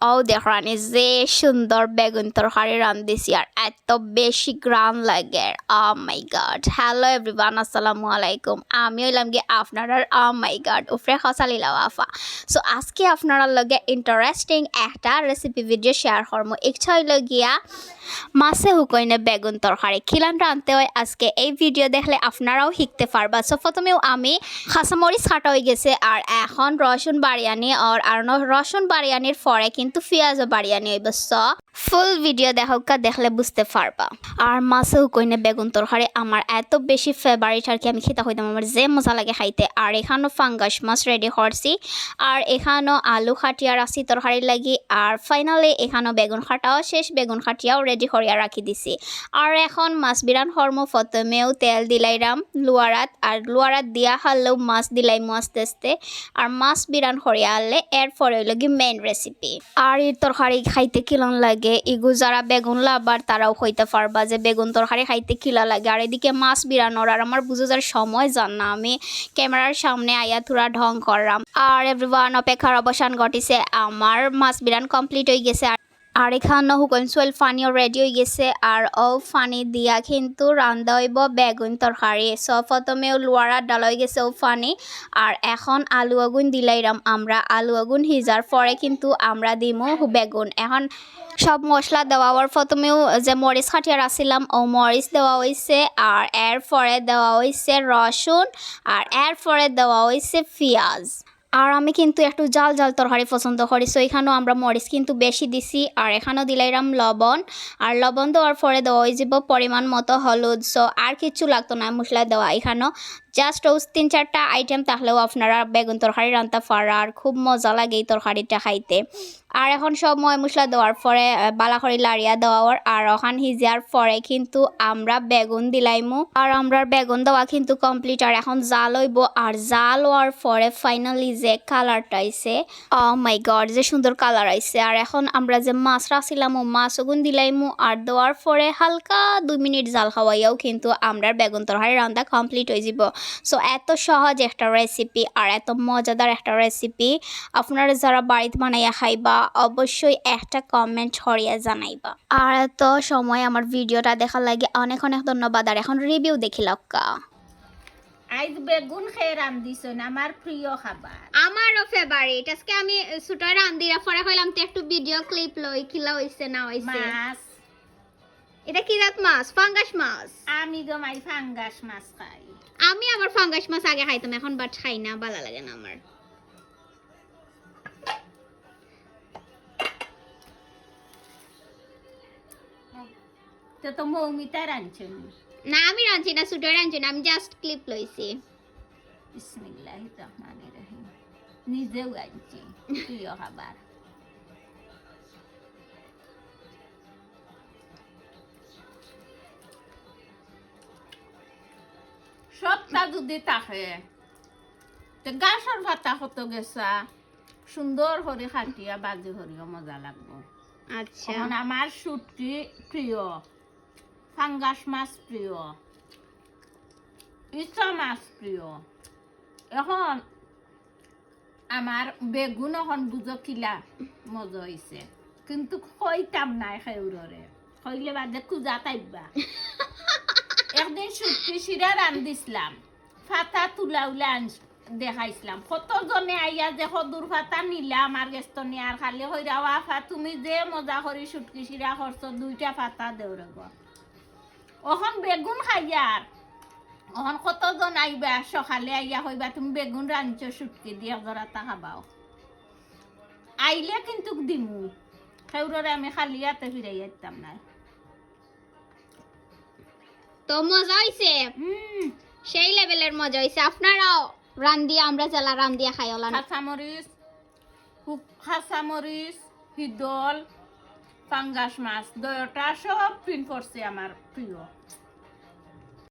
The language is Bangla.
ও দেখরানি যে সুন্দর বেগুন তরকারি রান্ধিছি আর এত বেশি গ্রাম লাগে। Oh my god hello everyone আসসালামু আলাইকুম। আমি হইলাম গিয়ে আপনার ও মাই গড উফরে খসালিলা আফা সো আজকে আপনার লগে ইন্টারেস্টিং একটা রেসিপি ভিডিও শেয়ার করব ইচ্ছা হইল গিয়া মাছে হুকইনে বেগুন তরকারি। খিলান রানতে হয়, আজকে এই ভিডিও দেখলে আপনারাও শিখতে পারবা। সো প্রথমেও আমি খাসামরিচ কাটা হয়ে গেছে, আর এখন রসুন বাড়িয়ানি, আর আর রসুন বাড়িয়ানির পরে কিন্তু পেঁয়াজও বাড়িয়ানি হইব সো ফুল ভিডিও দেখা দেখলে বুঝতে পারবা। আর মাছে কইনে বেগুন তরকারি আমার এত বেশি ফেভারিট আর কি, আমি খেতে হইতাম, আমার যে মজা লাগে খাইতে। আর এখানেও ফাঙ্গাস মাছ রেডি করছি, আর এখানেও আলু খাটিয়া রাখছি তরকারি লাগি, আর ফাইনালি এখানেও বেগুন খাটাও শেষ, বেগুন খাটিয়াও রেডি করিয়া রাখি দিছি। আর এখন মাছ বিরান হরমো প্রথমেও তেল দিলাইরাম লুয়ারাত, আর লুয়ারাত দিয়া হারলেও মাছ দিলাইমু আস্তে আস্তে। আর মাছ বিরান করিয়া আনলে এর পরে হইল কি মেইন রেসিপি আর এই তরকারি খাইতে কিলন লাগে? ইগু যারা বেগুন লাভার, তারাও হইতে পারবা যে বেগুন তরকারি খাইতে খিলা লাগে। আর এদিকে মাছ বিরানোর, আর আমার বুঝে যার সময় যান না, আমি ক্যামেরার সামনে আয়া থুরা ঢং করলাম। আর এভরিওয়ান অপেক্ষার অবসান ঘটিছে। আমার মাছ বিরান কমপ্লিট হয়ে গেছে। আর আর এখানে হুকন সোয়েল ফানিও রেডি হয়ে গেছে, আর ও ফানি দিয়া কিন্তু রান্ধা বেগুন তরকারি। সো প্রথমেও লোয়ারা ডাল হয়ে গেছে ও ফানি, আর এখন আলু আগুন দিলাইরাম আমরা। আলু আগুন হিজার পরে কিন্তু আমরা দিমু বেগুন। এখন সব মশলা দেওয়া হওয়ার প্রথমেও যে মরিচ খাটিয়ার আসছিলাম ও মরিচ দেওয়া হয়েছে আর এর পরে দেওয়া হয়েছে রসুন, আর এর পরে দেওয়া হয়েছে পেঁয়াজ। আর আমি কিন্তু একটু জাল জাল তরকারি পছন্দ করি সো এখানেও আমরা মরিচ কিন্তু বেশি দিছি। আর এখানেও দিলাইরাম লবণ, আর লবণ দেওয়ার পরে দেওয়া যাব পরিমাণ মতো হলুদ সো আর কিছু লাগতো না মশলা দেওয়া এখানেও। জাস্ট ওই তিন চারটা আইটেম, তাহলেও আপনারা বেগুন তরকারি পারা আর খুব মজা লাগে এই তরকারিটা খাইতে। আর এখন সব ময় মশলা দেওয়ার পরে বালাখড়ি, লাড়িয়া দেওয়ার, আর ওখান সিজার পরে কিন্তু আমরা বেগুন দিলাইমু। আর আমরা বেগুন দেওয়া কিন্তু কমপ্লিট আর এখন জাল হইব। আর জাল হওয়ার পরে ফাইনালি যে কালারটা আইছে ও মাই গড যে সুন্দর কালার আইছে। আর এখন আমরা যে মাছ রাখছিলাম ও মাছ ওগুন দিলাইমু। আর দেওয়ার পরে হালকা দুই মিনিট জাল খাওয়াইয়াও কিন্তু আমরা বেগুন তরকারি রান্না কমপ্লিট হয়ে যাব সো এত সহজ একটা রেসিপি আর এত মজাদার একটা রেসিপি আপনারা যারা বাড়িতে বানাইয়া খাইবা অবশ্যই একটা কমেন্ট হরিয়া জানাইবা। আর এত সময় আমার ভিডিওটা দেখার লাগে অনেক অনেক ধন্যবাদ। আর এখন রিভিউ দেখি লক্কা। আইজ বেগুন খেয়ে রান্ধিছন আমার প্রিয় খাবার। আমারও ফেভারিট আজকে আমি সুটার রান্দিরা পরে কইলাম তো একটু ভিডিও ক্লিপ লই কিলা হইছে না হইছে? মাছ। এটা কি জাত মাছ? ফাঙ্গাস মাছ? আমি গমাই ফাঙ্গাস মাছ খাই। আমি ফাঙ্গাস মাছ আগে খাইতাম এখন বাট খাই না ভালো লাগে না আমার। তো তো মৌমিতা রাঁধছন? না আমি রাঁধছি না রাঁধছি না আমি জাস্ট ক্লিপ লইছি। বিসমিল্লাহ রহমান রহিম। নিজেও আনছি প্রিয় খাবার। সবটা যদি থাকে তো গাছর ভাতা কত গেছা? সুন্দর করে খাটিয়া বাজি হরিও মজা লাগবো। আচ্ছা। আমার শুটকি প্রিয় ফাঙ্গাস মাছ প্রিয় ইচ্ছা মাছ প্রিয় এখন আমার বেগুন এখন বুঝো কিলা মজা হয়েছে কিন্তু খইতাম নাই খেউররে খইলে বাদে কুজা তাইবা একদিন শুটকি শিরা রান্ধিছিলাম ফাতা তুলা উলা দেখাইছিলাম। কতজনে আইয়া যে সদুর ফাতা নিলা আমার গেস্ত নিয়ার খালি হইরা আফা তুমি যে মজা করি শুটকি শিরা করছ দুইটা ফাতা দেউরে গো অখন বেগুন খাইয়ার অখন কতজন আইবা? সকালে আইয়া হইবা তুমি বেগুন রাঁধছ শুটকি দিয়ে জরাতা খাবাও আইলে কিন্তু দিমু। সেউররে আমি খালি হাতে ফিরে যেতাম না তো মজা হইছে? হুম। সেই লেভেলের মজা হইছে। আপনারাও রান্দিয়া আমরা জেলা রান্দিয়া খাই ওলা কাঁচামরিচ কাঁচামরিচ হিদল পাঙ্গাস মাছ দয়টা সব পিন পড়ছে আমার প্রিয়।